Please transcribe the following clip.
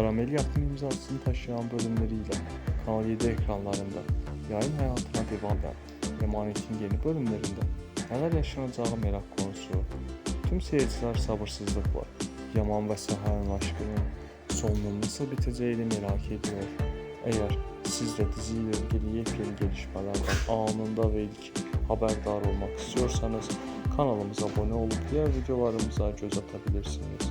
Karamel yapım imzasını taşıyan bölümleriyle Kanal 7 ekranlarında yayın hayatına devam eden Emanet'in yeni bölümlerinde neler yaşanacağı merak konusu. Tüm seyirciler sabırsızlıkla Yaman ve Seher'in aşkının sonunun nasıl biteceğini merak ediyor. Eğer siz de diziyle ilgili yepyeni gelişmelerden anında ve ilk haberdar olmak istiyorsanız kanalımıza abone olup diğer videolarımıza göz atabilirsiniz.